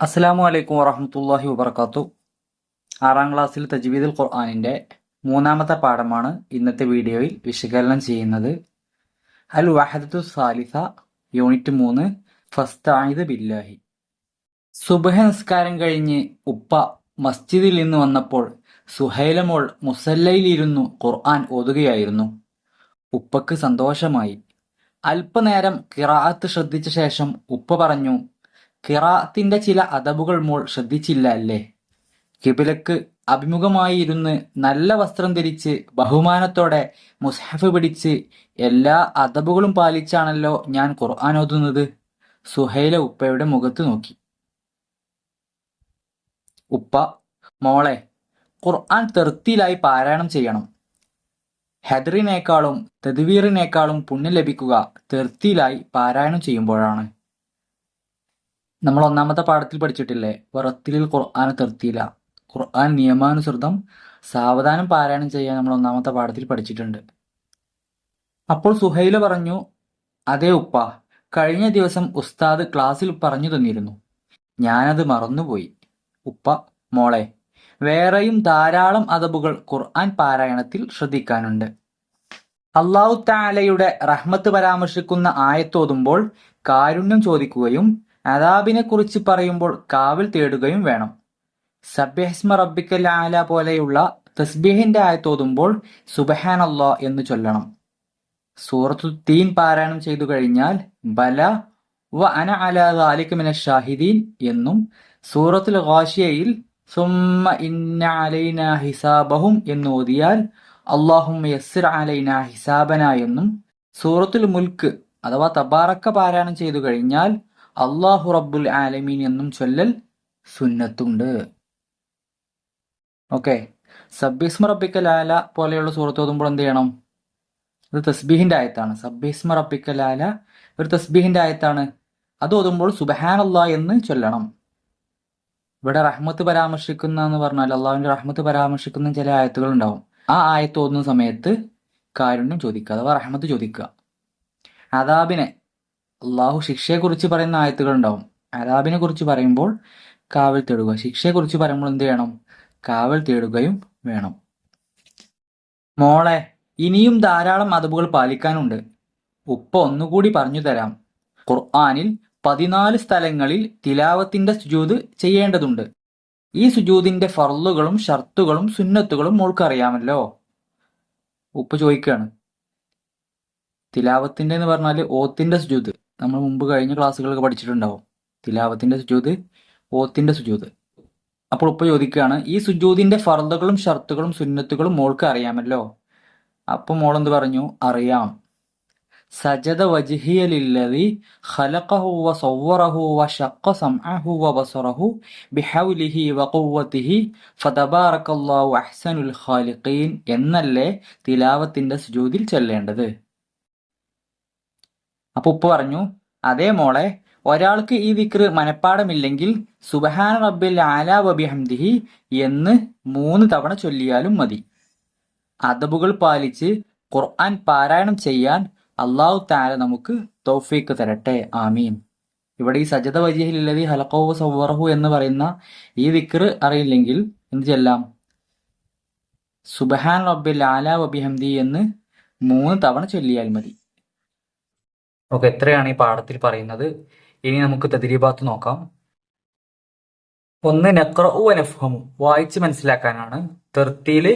അസ്സാം വലൈക്കും വറഹമത്തല്ലാഹി വബർക്കാത്തു ആറാം ക്ലാസ്സിൽ തജ്വീദുൽ ഖുർആാനിന്റെ മൂന്നാമത്തെ പാഠമാണ് ഇന്നത്തെ വീഡിയോയിൽ വിശകലനം ചെയ്യുന്നത്. അൽ വഹദത്തു സാലിസ യൂണിറ്റ് മൂന്ന് ഫസ്താഹിദ് ബില്ലാഹി. സുബഹ നിസ്കാരം കഴിഞ്ഞ് ഉപ്പ മസ്ജിദിൽ നിന്ന് വന്നപ്പോൾ സുഹൈലമോൾ മുസല്ലയിലിരുന്നു ഖുർആൻ ഓതുകയായിരുന്നു. ഉപ്പക്ക് സന്തോഷമായി. അല്പനേരം കിറാഅത്ത് ശ്രദ്ധിച്ച ശേഷം ഉപ്പ പറഞ്ഞു ഖിറാത്തിന്റെ ചില അതബുകൾ മോൾ ശ്രദ്ധിച്ചില്ല അല്ലേ കിബിലക്ക് അഭിമുഖമായി ഇരുന്ന് നല്ല വസ്ത്രം ധരിച്ച് ബഹുമാനത്തോടെ മുസ്ഹഫ് പിടിച്ച് എല്ലാ അതബുകളും പാലിച്ചാണല്ലോ ഞാൻ ഖുർആൻ ഓതുന്നത്. സുഹൈല ഉപ്പയുടെ മുഖത്ത് നോക്കി. ഉപ്പ മോളെ ഖുർആൻ തെർത്തിയിലായി പാരായണം ചെയ്യണം. ഹെദറിനേക്കാളും തെതുവീറിനേക്കാളും പുണ്യം ലഭിക്കുക തെർത്തിയിലായി പാരായണം ചെയ്യുമ്പോഴാണ്. നമ്മൾ ഒന്നാമത്തെ പാഠത്തിൽ പഠിച്ചിട്ടില്ലേ? വറത്തിലിൽ ഖുർആൻ തെർത്തിയില ഖുർആൻ നിയമാനുസൃതം സാവധാനം പാരായണം ചെയ്യാൻ നമ്മൾ ഒന്നാമത്തെ പാഠത്തിൽ പഠിച്ചിട്ടുണ്ട്. അപ്പോൾ സുഹൈല പറഞ്ഞു അതേ ഉപ്പ കഴിഞ്ഞ ദിവസം ഉസ്താദ് ക്ലാസ്സിൽ പറഞ്ഞു തന്നിരുന്നു. ഞാനത് മറന്നുപോയി. ഉപ്പ മോളെ വേറെയും ധാരാളം അതബുകൾ ഖുർആൻ പാരായണത്തിൽ ശ്രദ്ധിക്കാനുണ്ട്. അള്ളാഹു താലയുടെ റഹ്മത്ത് പരാമർശിക്കുന്ന ആയത്തോതുമ്പോൾ കാരുണ്യം ചോദിക്കുകയും അദാബിനെ കുറിച്ച് പറയുമ്പോൾ കാവൽ തേടുകയും വേണം. സബ്യഹ്സ്മ റബ്ബിക്കൽ ആല പോലെയുള്ള തസ്ബീഹിന്റെ ആയത്തോതുമ്പോൾ അള്ളാ എന്ന് ചൊല്ലണം. സൂറത്തു തീൻ പാരായണം ചെയ്തു കഴിഞ്ഞാൽ ബല വ അന അല ദാലിക മിന ഷാഹിദീൻ എന്നും സൂറത്തുൽ ഗാഷിയയിൽ സുമ്മ ഇന്ന അലൈന ഹിസാബഹും എന്ന് ഓതിയാൽ അള്ളാഹും യസ്സിർ അലൈന ഹിസാബന എന്നും സൂറത്തുൽ മുൽക്ക് അഥവാ തബാറക്ക പാരായണം ചെയ്തു കഴിഞ്ഞാൽ അള്ളാഹു റബ്ബുൽ ആലമീൻ എന്നും ചൊല്ലൽ സുന്നത്തുണ്ട്. ഓക്കെ. സബ്ബിസ്മ റബ്ബിക്കൽ ആല പോലെയുള്ള സൂറത്ത് ഓതുമ്പോൾ എന്ത് ചെയ്യണം? അത് തസ്ബീഹിന്റെ ആയത്താണ്. സബ്ബിസ്മ റബ്ബിക്കൽ ആല ഒരു തസ്ബീഹിന്റെ ആയത്താണ്. അത് ഓതുമ്പോൾ സുബഹാൻ എന്ന് ചൊല്ലണം. ഇവിടെ റഹ്മത്ത് പരാമർശിക്കുന്ന എന്ന് പറഞ്ഞാൽ അള്ളാഹുവിന്റെ റഹ്മത്ത് പരാമർശിക്കുന്ന ചില ആയത്തുകൾ ഉണ്ടാവും. ആ ആയത്ത് ഓതുന്ന സമയത്ത് കാരുണ്യം ചോദിക്കുക അഥവാ റഹ്മത്ത് ചോദിക്കുക. അതാബിനെ അള്ളാഹു ശിക്ഷയെക്കുറിച്ച് പറയുന്ന ആയത്തുകൾ ഉണ്ടാവും അതാബിനെ കുറിച്ച് പറയുമ്പോൾ കാവൽ തേടുക. ശിക്ഷയെക്കുറിച്ച് പറയുമ്പോൾ എന്ത് വേണം? കാവൽ തേടുകയും വേണം. മോളെ ഇനിയും ധാരാളം അതബുകൾ പാലിക്കാനുണ്ട്. ഉപ്പ ഒന്നുകൂടി പറഞ്ഞു തരാം. ഖുർആാനിൽ പതിനാല് സ്ഥലങ്ങളിൽ തിലാവത്തിന്റെ സുജൂത് ചെയ്യേണ്ടതുണ്ട്. ഈ സുജൂതിന്റെ ഫർളുകളും ഷർത്തുകളും സുന്നത്തുകളും മോൾക്ക് അറിയാമല്ലോ ഉപ്പ ചോദിക്കുകയാണ് തിലാവത്തിന്റെ എന്ന് പറഞ്ഞാൽ ഓത്തിന്റെ സുജൂത്? നമ്മൾ മുമ്പ് കഴിഞ്ഞ ക്ലാസ്സുകളൊക്കെ പഠിച്ചിട്ടുണ്ടാവും. തിലാവത്തിന്റെ സുജൂത് ഓത്തിന്റെ സുജൂത്. അപ്പോൾ ഉപ്പ ചോദിക്കുകയാണ് ഈ സുജൂതിന്റെ ഫർദകളും ഷർത്തുകളും സുന്നത്തുകളും മോൾക്ക് അറിയാമല്ലോ? അപ്പം മോളെന്ത് പറഞ്ഞു? അറിയാം. സജദ വജിഹിയലില്ലതി ഖലഖഹു വസവ്വറഹു ഷഖ സംഅഹു ബസറഹു ബിഹൗലിഹി വഖുവ്വതിഹി ഫതബാറകല്ലാഹു അഹ്സനുൽ ഖാലിഖീൻ എന്നല്ലേ തിലാവത്തിന്റെ സുജൂദിൽ ചൊല്ലേണ്ടത്? അപ്പൊ ഉപ്പ് പറഞ്ഞു അതേ മോളെ ഒരാൾക്ക് ഈ വിക്ർ മനഃപ്പാടമില്ലെങ്കിൽ സുബഹാന റബ്ബിൽ ആലാ വബിഹംദിഹി എന്ന് മൂന്ന് തവണ ചൊല്ലിയാലും മതി. അദബുകൾ പാലിച്ച് ഖുർആൻ പാരായണം ചെയ്യാൻ അള്ളാഹു താല നമുക്ക് തൗഫീക്ക് തരട്ടെ. ആമീൻ. ഇവിടെ ഈ സജത വജിഹില്ലതി ഹലക്കോവ് സവറഹു എന്ന് പറയുന്ന ഈ വിക്ർ അറിയില്ലെങ്കിൽ എന്ത് ചെല്ലാം? സുബഹാൻ റബ്ബിൽ ആലാ വബിഹംദി എന്ന് മൂന്ന് തവണ ചൊല്ലിയാൽ മതി. ഓക്കെ എത്രയാണ് ഈ പാഠത്തിൽ പറയുന്നത്. ഇനി നമുക്ക് തദ്രീബാത്ത് നോക്കാം. ഒന്ന് നക്രഉ നഫ്ഹമു. വായിച്ച് മനസ്സിലാക്കാനാണ്. തെർത്തിയിൽ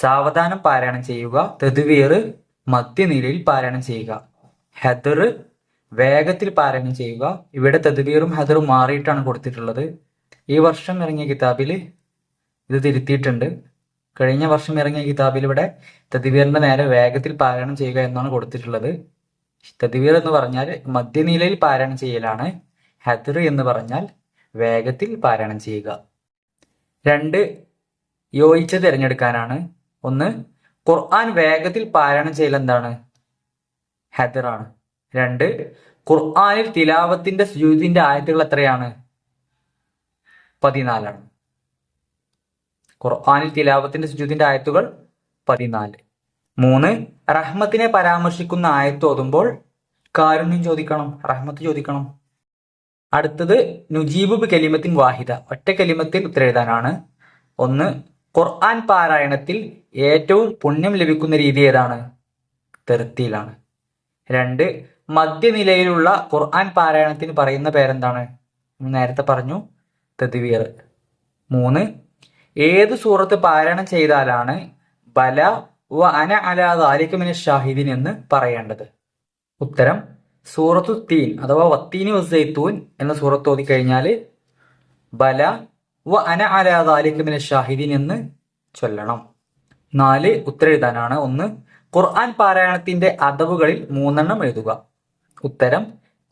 സാവധാനം പാരായണം ചെയ്യുക. തെതുവീർ മധ്യനിലയിൽ പാരായണം ചെയ്യുക. ഹെദർ വേഗത്തിൽ പാരായണം ചെയ്യുക. ഇവിടെ തെതുവീറും ഹെദറും മാറിയിട്ടാണ് കൊടുത്തിട്ടുള്ളത്. ഈ വർഷം ഇറങ്ങിയ കിതാബിൽ ഇത് തിരുത്തിയിട്ടുണ്ട്. കഴിഞ്ഞ വർഷം ഇറങ്ങിയ കിതാബിൽ ഇവിടെ തെതുവീറിന്റെ നേരെ വേഗത്തിൽ പാരായണം ചെയ്യുക എന്നാണ് കൊടുത്തിട്ടുള്ളത്. തദ്വീർ എന്ന് പറഞ്ഞാൽ മധ്യനിലയിൽ പാരായണം ചെയ്യലാണ്. ഹദർ എന്ന് പറഞ്ഞാൽ വേഗത്തിൽ പാരായണം ചെയ്യുക. രണ്ട് യോജിച്ച് തിരഞ്ഞെടുക്കാനാണ്. ഒന്ന് ഖുർആൻ വേഗത്തിൽ പാരായണം ചെയ്യൽ എന്താണ്? ഹദറാണ് രണ്ട് ഖുർആനിൽ തിലാവത്തിന്റെ സുജൂദിന്റെ ആയത്തുകൾ എത്രയാണ്? പതിനാലാണ്. ഖുർആനിൽ തിലാവത്തിന്റെ സുജൂദിന്റെ ആയത്തുകൾ പതിനാല്. മൂന്ന് റഹ്മത്തിനെ പരാമർശിക്കുന്ന ആയത്ത് ഓതുമ്പോൾ കാരുണ്യം ചോദിക്കണം റഹ്മത്ത് ചോദിക്കണം. അടുത്തത് നുജീബ് കലിമത്തിൻ വാഹിദ. ഒറ്റ കലിമത്തിൽ ഉത്തരെഴുതാനാണ് ഒന്ന് ഖുർആൻ പാരായണത്തിൽ ഏറ്റവും പുണ്യം ലഭിക്കുന്ന രീതി ഏതാണ്? തെർത്തിയിലാണ് രണ്ട് മധ്യനിലയിലുള്ള ഖുർആൻ പാരായണത്തിന് പറയുന്ന പേരെന്താണ്? നേരത്തെ പറഞ്ഞു തെതിവിയർ മൂന്ന് ഏത് സൂറത്ത് പാരായണം ചെയ്താലാണ് ബല വ അന അലാ ദാലികമിന ഷാഹിദിൻ എന്ന് പറയേണ്ടത്. ഉത്തരം സൂറത്തു തീൻ അഥവാ വത്തീനി വസൈത്തൂൻ എന്ന സൂറത്ത് ഓതി കഴിഞ്ഞാൽ ബല വ അന അലാ ദാലികമിന ഷാഹിദിൻ എന്ന് ചൊല്ലണം. നാല് ഉത്തരെഴുതാനാണ് ഒന്ന് ഖുർആൻ പാരായണത്തിന്റെ അദവുകളിൽ മൂന്നെണ്ണം എഴുതുക. ഉത്തരം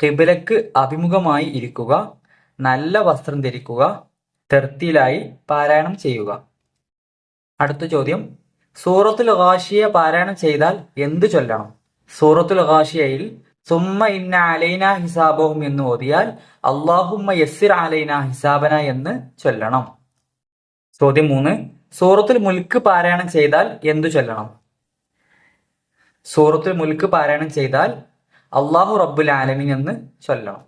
കിബിലക്ക് അഭിമുഖമായി ഇരിക്കുക നല്ല വസ്ത്രം ധരിക്കുക തെർത്തിയിലായി പാരായണം ചെയ്യുക. അടുത്ത ചോദ്യം സൂറത്തുൽ ഗാഷിയ പാരായണം ചെയ്താൽ എന്ത് ചൊല്ലണം? സൂറത്തുൽ ഗാഷിയയിൽ സുമ്മ ഇന്ന അലൈന ഹിസാബഹും എന്ന് ഓതിയാൽ അള്ളാഹുമ്മ യസ്സിർ അലൈന ഹിസാബന എന്ന് ചൊല്ലണം. ചോദ്യം മൂന്ന് സൂറത്തുൽ മുൽക്ക് പാരായണം ചെയ്താൽ എന്തു ചൊല്ലണം? സൂറത്തുൽ മുൽക്ക് പാരായണം ചെയ്താൽ അള്ളാഹു റബ്ബുൽ ആലമിൻ എന്ന് ചൊല്ലണം.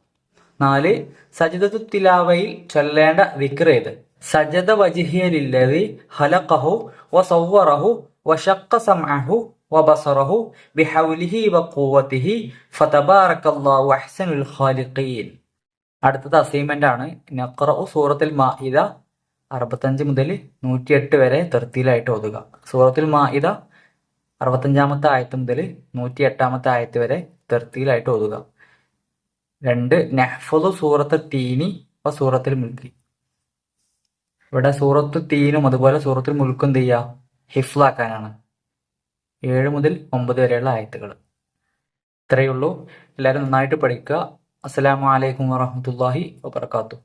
നാല് സജിദത്തു തിലാവയിൽ ചൊല്ലേണ്ട വിക്രേത് സജദ വജിഹിയലില്ലതി ഹലഖഹു വസവ്വറഹു سمعه സമഅഹു വബസറഹു ബിഹൗലിഹി فتبارك ഫതബാറക്കല്ലാഹു അഹ്സനുൽ ഖാലിഖീൻ. അടുത്തത് അസൈൻമെന്റ് ആണ്. നഖറഉ സൂറത്തുൽ മാഇദ അറുപത്തഞ്ച് മുതൽ നൂറ്റിയെട്ട് വരെ തെർത്തിയിലായിട്ട് ഓതുക. സൂറത്തുൽ മാഇദ അറുപത്തഞ്ചാമത്തെ ആയത്ത് മുതൽ നൂറ്റി എട്ടാമത്തെ ആയത്ത് വരെ തെർത്തിയിലായിട്ട് ഓതുക. രണ്ട് നെഹ്ഫു സൂറത്ത് തീനി സൂറത്തിൽ മുൽക്കി. ഇവിടെ സൂറത്ത് തീനും അതുപോലെ സൂറത്തിൽ മുൽക്കും ചെയ്യുക ഹിഫ്ലാക്കാനാണ് ഏഴ് മുതൽ ഒമ്പത് വരെയുള്ള ആയത്തുകൾ. ഇത്രയേ ഉള്ളൂ. എല്ലാവരും നന്നായിട്ട് പഠിക്കുക. അസ്സാം വലൈക്കും വാഹമത്തല്ലാഹി വബർക്കാത്തു